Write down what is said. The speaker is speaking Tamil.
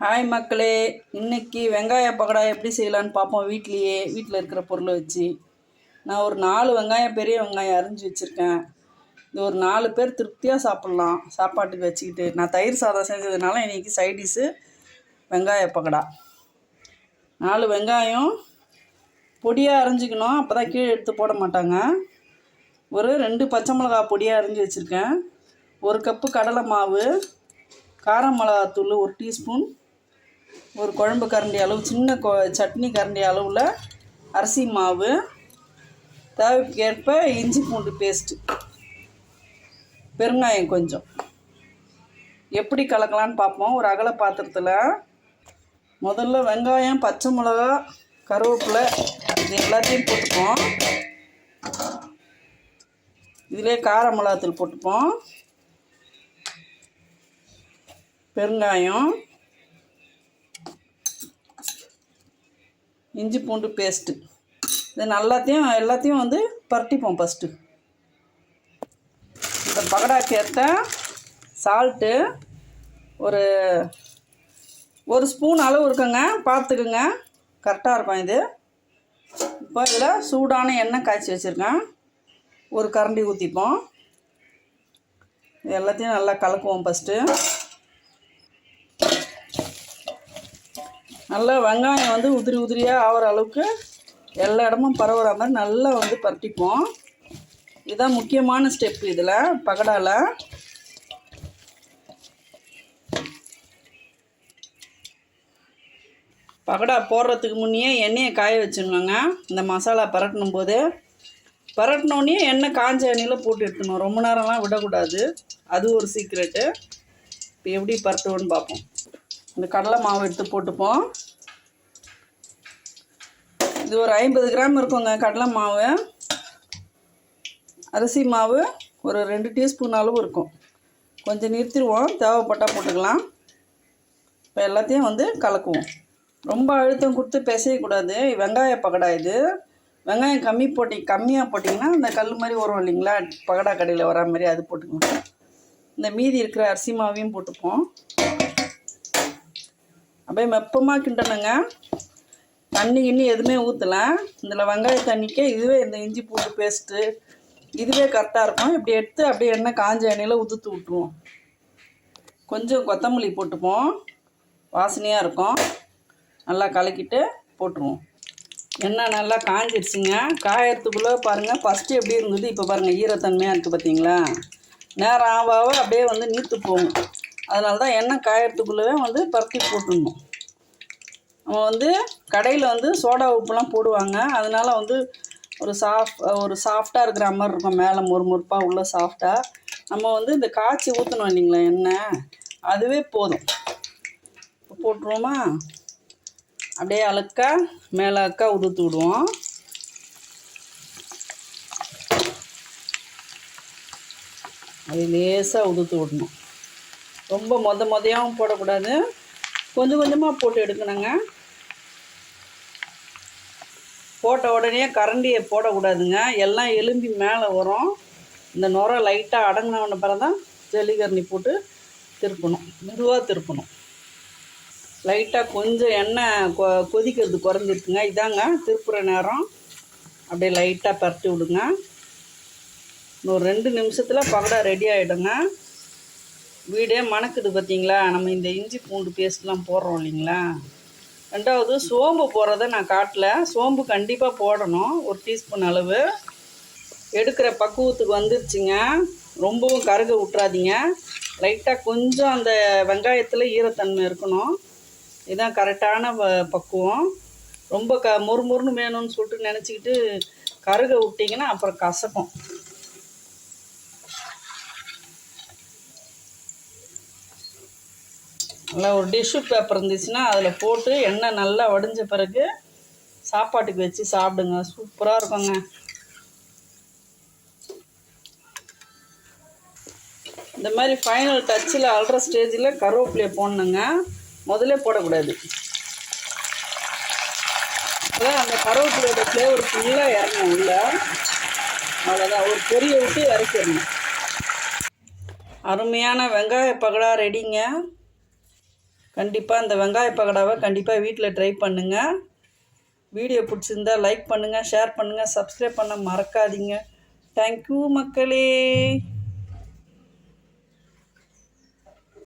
ஹாய் மக்களே இன்னைக்கு வெங்காய பக்கடா எப்படி செய்யலான்னு பார்ப்போம். வீட்லேயே வீட்டில் இருக்கிற பொருளை வச்சு. நான் ஒரு நாலு வெங்காயம் பெரிய வெங்காயம் அரிஞ்சு வச்சுருக்கேன். இது ஒரு நாலு பேர் திருப்தியாக சாப்பிட்லாம். சாப்பாட்டுக்கு வச்சுக்கிட்டு. நான் தயிர் சாதம் செஞ்சதுனால இன்றைக்கி சைடிஷு வெங்காய பக்கோடா நாலு வெங்காயம் பொடியாக அரிஞ்சிக்கணும். அப்போ தான் கீழே எடுத்து போட மாட்டாங்க. ஒரு ரெண்டு பச்சை மிளகா பொடியாக அரிஞ்சு வச்சுருக்கேன். ஒரு கப்பு கடலை மாவு காரம் மிளகாத்தூள் ஒரு டீஸ்பூன் ஒரு குழம்பு கரண்டி அளவு சின்ன கொ சட்னி கரண்டி அளவில் அரிசி மாவு தேவைக்கேற்ப இஞ்சி பூண்டு பேஸ்ட்டு பெருங்காயம் கொஞ்சம். எப்படி கலக்கலான்னு பார்ப்போம். ஒரு அகல பாத்திரத்தில் முதல்ல வெங்காயம் பச்சை மிளகா கருவேப்பிலை இது எல்லாத்தையும் போட்டுப்போம். இதிலே கார மிளகாத்தூள் போட்டுப்போம். பெருங்காயம் இஞ்சி பூண்டு பேஸ்ட்டு இது நல்லாத்தையும் எல்லாத்தையும் வந்து பரட்டிப்போம் ஃபஸ்ட்டு இந்த பகடாக்கு ஏற்ற சால்ட்டு ஒரு ஒரு ஸ்பூன் அளவு இருக்குங்க. பார்த்துக்குங்க கரெக்டாக இருக்கும் இது. இப்போ இதில் சூடான எண்ணெய் காய்ச்சி வச்சுருக்கேன். ஒரு கரண்டி ஊற்றிப்போம் எல்லாத்தையும் நல்லா கலக்குவோம் ஃபஸ்ட்டு நல்லா வெங்காயம் வந்து உதிரி உதிரியாக ஆகிற அளவுக்கு எல்லா இடமும் பரவுற மாதிரி நல்லா வந்து பரட்டிப்போம். இதுதான் முக்கியமான ஸ்டெப் இதில் பகடாவில் பகடா போடுறதுக்கு முன்னே எண்ணெயை காய வச்சிடணுங்க இந்த மசாலா பரட்டணும் போது. பரட்டினோடனே எண்ணெய் காஞ்ச எண்ணெயில் போட்டு எடுத்துணும் ரொம்ப நேரம்லாம் விடக்கூடாது. அது ஒரு சீக்ரெட்டு இப்போ எப்படி பரட்டுவோன்னு பார்ப்போம் இந்த கடலை மாவு எடுத்து போட்டுப்போம். இது ஒரு ஐம்பது கிராம் இருக்குங்க கடலை மாவு. அரிசி மாவு ஒரு ரெண்டு டீஸ்பூன் அளவு இருக்கும். கொஞ்சம் நிறுத்திடுவோம் தேவைப்பட்டால் போட்டுக்கலாம். இப்போ எல்லாத்தையும் வந்து கலக்குவோம். ரொம்ப அழுத்தம் கொடுத்து பிசையக்கூடாது வெங்காய பகடா இது. வெங்காயம் கம்மி போட்டி கம்மியாக போட்டிங்கன்னா இந்த கல் மாதிரி வரும் இல்லைங்களா? பகடா கடையில் வரா மாதிரி அது போட்டுக்கணும். இந்த மீதி இருக்கிற அரிசி மாவையும் போட்டுப்போம். அப்படியே மெப்பமாக கிண்டணுங்க. தண்ணி கிண்ணி எதுவுமே ஊற்றலாம் இதில் வெங்காய தண்ணிக்கே இதுவே இந்த இஞ்சி பூண்டு பேஸ்ட்டு இதுவே கரெக்டாக இருக்கும். இப்படி எடுத்து அப்படியே எண்ணெய் காஞ்ச எண்ணெயில் உதுத்து விட்ருவோம் கொஞ்சம் கொத்தமல்லி போட்டுப்போம். வாசனையாக இருக்கும். நல்லா கலக்கிட்டு போட்டுருவோம். எண்ணெய் நல்லா காஞ்சிடுச்சுங்க காயறதுக்குள்ளே பாருங்கள் ஃபஸ்ட்டு எப்படி இருந்தது? இப்போ பாருங்கள் ஈரத்தன்மையாக இருக்குது பார்த்தீங்களா நேரம் ஆக ஆக அப்படியே வந்து நீத்து போகும் அதனால தான் எண்ணெய் காயறதுக்குள்ளவே வந்து பருத்தி போட்டுடணும். நம்ம வந்து கடையில் வந்து சோடா உப்புலாம் போடுவாங்க. அதனால வந்து ஒரு சாஃப்ட் ஒரு சாஃப்டாக இருக்கிற மாதிரி இருக்கும். மேலே முறுமுறுப்பாக உள்ள சாஃப்டாக நம்ம வந்து இந்த காய்ச்சி ஊற்றணும் இல்லைங்களா எண்ணெய் அதுவே போதும். இப்போ போட்டுருவோமா? அப்படியே அழுக்கா மேலே அக்கா உதுத்து விடுவோம். அது லேசாக உதுத்து விடணும். ரொம்ப மொத மொதையாகவும் போடக்கூடாது. கொஞ்சம் கொஞ்சமாக போட்டு எடுக்கணுங்க. போட்ட உடனே கரண்டியை போடக்கூடாதுங்க. எல்லாம் எலும்பி மேலே வரும். இந்த நுரை லைட்டாக அடங்கின பிறகு தான் ஜல்லிக்கரணி போட்டு திருப்பணும். மெதுவாக திருப்பணும். லைட்டாக கொஞ்சம் எண்ணெய் கொ கொதிக்கிறது குறைஞ்சிருக்குங்க. இதாங்க திருப்புற நேரம். அப்படியே லைட்டாக பரட்டி விடுங்க. ஒரு ரெண்டு நிமிஷத்தில் பகடா ரெடி ஆகிடுங்க வீடே மணக்குது பார்த்தீங்களா நம்ம இந்த இஞ்சி பூண்டு பேஸ்ட்லாம் போடுறோம் இல்லைங்களா? ரெண்டாவது சோம்பு போடுறத நான் காட்டல. சோம்பு கண்டிப்பாக போடணும். ஒரு டீஸ்பூன் அளவு. எடுக்கிற பக்குவத்துக்கு வந்துருச்சுங்க. ரொம்பவும் கருக விட்றாதீங்க லைட்டாக கொஞ்சம் அந்த வெங்காயத்தில் ஈரத்தன்மை இருக்கணும். இதுதான் கரெக்டான ப- பக்குவம். ரொம்ப க மொறுமொறுன்னு வேணும்னு சொல்லிட்டு நினச்சிக்கிட்டு கருக விட்டிங்கன்னா அப்புறம் கசக்கும். நல்லா ஒரு டிஷ்யூ பேப்பர் இருந்துச்சுன்னா அதில் போட்டு எண்ணெய் நல்லா வடிஞ்ச பிறகு சாப்பாட்டுக்கு வச்சு சாப்பிடுங்க. சூப்பராக இருக்குங்க. இந்த மாதிரி ஃபைனல் டச்சில் அல்ற ஸ்டேஜில் கருவேப்பிலையை போடணுங்க. முதல்ல போடக்கூடாது. அதான் அந்த கருவேப்பிலையோட ஃப்ளேவர் ஃபுல்லாக இறங்கும் உள்ள. அவ்வளோதான் ஒரு பொரிய விட்டு இறக்கிடணும் அருமையான வெங்காய பகடா ரெடிங்க கண்டிப்பாக இந்த வெங்காய பகடாவை கண்டிப்பாக வீட்டில் ட்ரை பண்ணுங்கள் வீடியோ பிடிச்சிருந்தா லைக் பண்ணுங்கள் ஷேர் பண்ணுங்கள் சப்ஸ்கிரைப் பண்ண மறக்காதீங்க. தேங்க்யூ மக்களே.